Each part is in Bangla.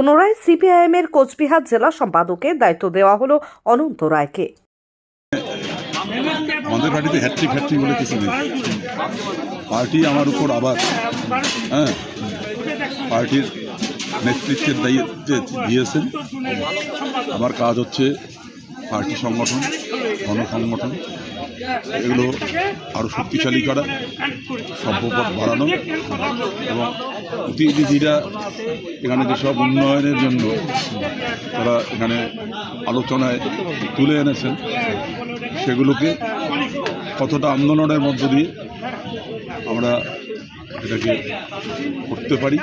পুনরায় সিপিআইএম এর কোচবিহার জেলা সম্পাদকের দায়িত্ব দেওয়া হলো অনন্ত রায়কে। আমাদের পার্টিতে হ্যাট্রিক হ্যাট্রিক বলে কিছু নেই। পার্টি আমার উপর আবার হ্যাঁ পার্টির নেতৃত্বের দায়িত্বে দিয়েছেন। আমার কাজ হচ্ছে পার্টি সংগঠন, গণসংগঠন। এগুলো আরও শক্তিশালী করা, সভ্যপথ বাড়ানো এবং প্রতিনিধিরা এখানে যেসব উন্নয়নের জন্য তারা এখানে আলোচনায় তুলে এনেছেন, সেগুলোকে কতটা আন্দোলনের মধ্য দিয়ে আমরা এটাকে করতে পারি,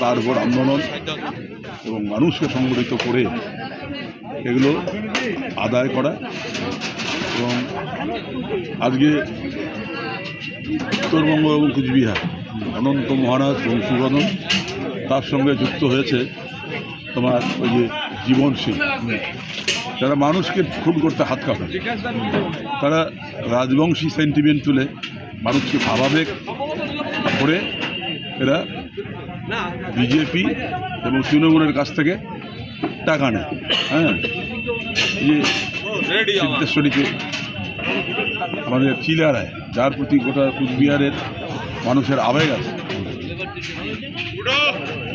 তার উপর আন্দোলন এবং মানুষকে সংগঠিত করে এগুলো আদায় করা এবং আজকে উত্তরবঙ্গ এবং কুচবিহার অনন্ত মহারাজ বংশীবদন তার সঙ্গে যুক্ত হয়েছে তোমার ওই যে জীবন সিং। যারা মানুষকে খুন করতে হাত কাঁপে। তারা রাজবংশী সেন্টিমেন্ট তুলে মানুষকে ভাবাবেগ করে এরা বিজেপি এবং তৃণমূলের কাছ থেকে টাকা নেয়। হ্যাঁ? যে সিদ্ধেশ্বরীকে আমাদের চিলারায় যার প্রতি গোটা কুচবিহারের মানুষের আবেগ আছে।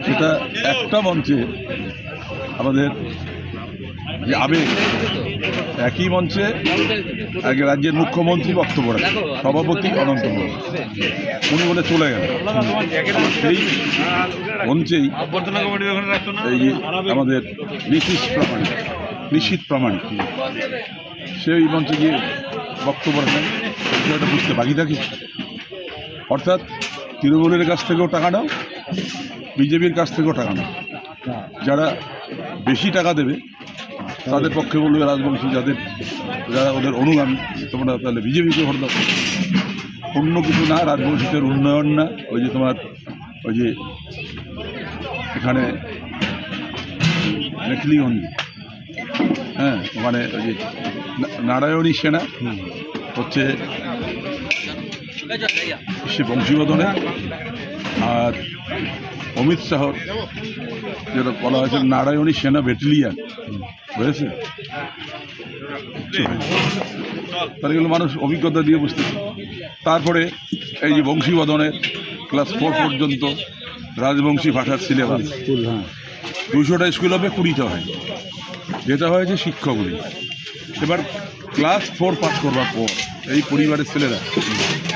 সেটা একটা মঞ্চে আমাদের যে আবেগ, একই মঞ্চে এক রাজ্যের মুখ্যমন্ত্রী বক্তব্য রাখেন, সভাপতি অনন্ত উনি বলে চলে গেলেন। সেই মঞ্চেই এই আমাদের নীতিশ প্রামাণিক নিশ্চিত প্রামাণিক, সেই মঞ্চে গিয়ে বক্তব্য রাখেন। বিষয়টা বুঝতে বাকি থাকি। অর্থাৎ তৃণমূলের কাছ থেকেও টাকা নাও বিজেপির কাছ থেকেও টাকা নাও। যারা বেশি টাকা দেবে তাদের পক্ষে বলবে রাজবংশী যাদের যারা ওদের অনুগামী তোমরা তাহলে বিজেপিকে ভোট দাও। অন্য কিছু না রাজবংশীদের উন্নয়ন না ওই যে তোমার ওই যে এখানে মেখলিগঞ্জ হ্যাঁ ওখানে ওই যে নারায়ণী সেনা হচ্ছে সে বংশীবদনে আর অমিত শাহ, যেটা বলা হয়েছে নারায়ণী সেনা ব্যাটালিয়ান। হয়েছে তার এগুলো মানুষ অভিজ্ঞতা দিয়ে বুঝতেছে তারপরে এই যে বংশীবদনের ক্লাস ফোর পর্যন্ত রাজবংশী ভাষার সিলেবাস। দুশোটা স্কুল হবে, কুড়িটা হয়। যেটা হয়েছে শিক্ষকগুলি। এবার ক্লাস ফোর পাস করবার পর এই পরিবারের ছেলেরা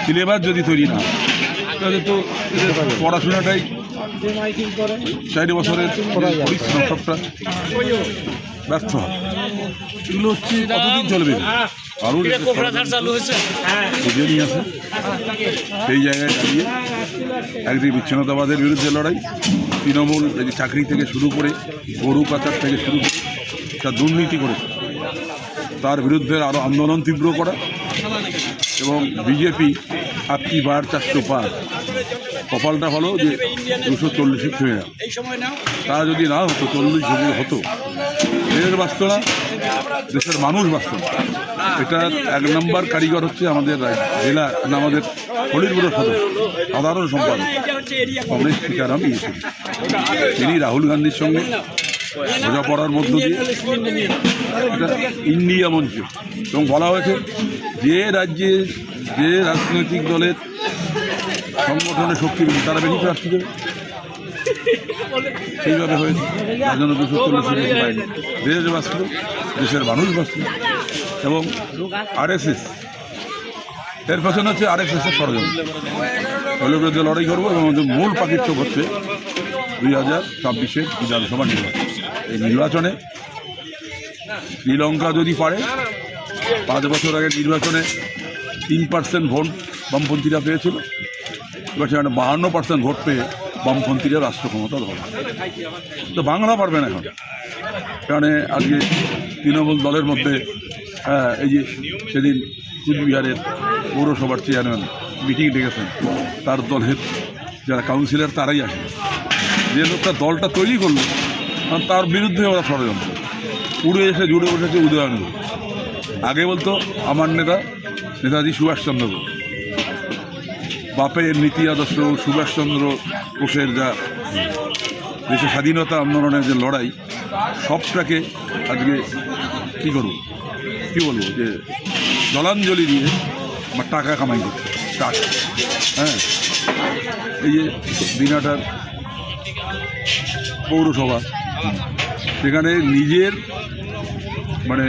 সিলেবাস যদি তৈরি না তাহলে তো পড়াশোনাটাই চার বছরের পরিশ্রম সবটা ব্যর্থ হয় এগুলো হচ্ছে কতদিন চলবে? আরও বুঝিয়ে নিয়ে আসে সেই জায়গায় দাঁড়িয়ে একদিকে বিচ্ছিন্নতাবাদের বিরুদ্ধে লড়াই তৃণমূল এই চাকরি থেকে শুরু করে গরু পাচার থেকে শুরু করে তা দুর্নীতি করেছে তার বিরুদ্ধে আরও আন্দোলন তীব্র করা এবং বিজেপি আপকি বার চারশো পার কপালটা হলো যে দুশো চল্লিশে ছুঁয়ে যাও তা যদি না হতো, চল্লিশ যদি হতো দেশের বাঁচত না, দেশের মানুষ বাঁচত না। এটার এক নম্বর কারিগর হচ্ছে আমাদের জেলা না আমাদের হলিরপুর সদস্য সাধারণ সম্পাদক। কংগ্রেস টিকারাম ইয়েছেন তিনি রাহুল গান্ধীর সঙ্গে বোঝাপড়ার মধ্য দিয়ে এটা ইন্ডিয়া মঞ্চ। এবং বলা হয়েছে যে রাজ্যে, যে রাজনৈতিক দলের সংগঠনের শক্তি বেশি, তারা বেশি প্রার্থী দেবে সেইভাবে হয়েছে। দুশো বাঁচল, দেশের মানুষ বাঁচল। এবং আরএসএস এর পেছনে হচ্ছে আরএসএস এর ষড়যন্ত্র। দলের বিরুদ্ধে লড়াই করব এবং মূল চোখ হচ্ছে দুই হাজার ছাব্বিশের বিধানসভা নির্বাচন। এই নির্বাচনে শ্রীলঙ্কা যদি পারে পাঁচ বছর আগে নির্বাচনে তিন পার্সেন্ট ভোট বামপন্থীরা পেয়েছিল। এবার সেখানে বাহান্ন পার্সেন্ট ভোট পেয়ে বামপন্থীরা রাষ্ট্র ক্ষমতা ধরে তো বাংলা পারবে না এখন। কারণে আজকে তৃণমূল দলের মধ্যে হ্যাঁ, এই যে সেদিন কুচবিহারের পৌরসভার চেয়ারম্যান মিটিং ডেকেছেন তার দলের যারা কাউন্সিলর তারাই আসে। যে লোকটা দলটা তৈরি করল তার বিরুদ্ধে ওরা ষড়যন্ত্র। উড়ে এসে জুড়ে বসেছে উদয়ন। আগে বলতো আমার নেতা, নেতাজি সুভাষচন্দ্র বোস। বাপের নীতি আদর্শ সুভাষচন্দ্র বোসের যা দেশের স্বাধীনতা আন্দোলনের যে লড়াই, সবটাকে আজকে কী করব? কী বলব? যে জলাঞ্জলি দিয়ে আমার টাকা কামাই করছে। টাকা। হ্যাঁ। এই যে দিনাটার পৌরসভা, সেখানে নিজের মানে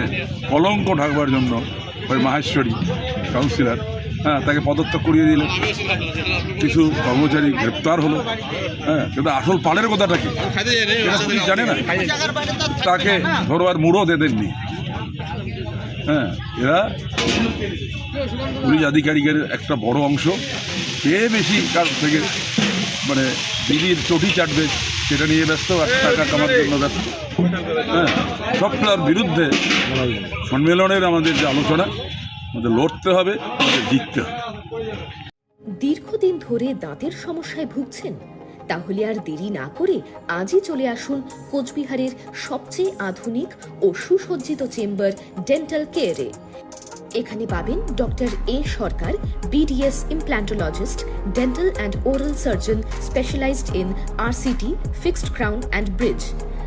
কলঙ্ক ঢাকবার জন্য ওই মাহেশ্বরী কাউন্সিলর হ্যাঁ তাকে পদত্যাগ করিয়ে দিল কিছু কর্মচারী গ্রেপ্তার হলো হ্যাঁ কিন্তু আসল পালের কথাটা কি? জানে না। তাকে ধরবার মুড়ো দেদেননি হ্যাঁ এরা পুলিশ আধিকারিকের একটা বড় অংশ। কে বেশি কার থেকে মানে দিদির চটি চাটবে, সেটা নিয়ে ব্যস্ত আর টাকা কামার জন্য ব্যস্ত। হ্যাঁ সবটার বিরুদ্ধে সম্মেলনের আমাদের যে আলোচনা, আমাদের লড়তে হবে, আমাদের জিততে হবে। দীর্ঘদিন ধরে দাঁতের সমস্যায় ভুগছেন, তাহলে আর দেরি না করে আজই চলে আসুন কোচবিহারের সবচেয়ে আধুনিক ও সুসজ্জিত চেম্বার ডেন্টাল কেয়ারে। এখানে পাবেন doctor A Sarkar, BDS implantologist dental and oral surgeon specialized in RCT, fixed crown and bridge.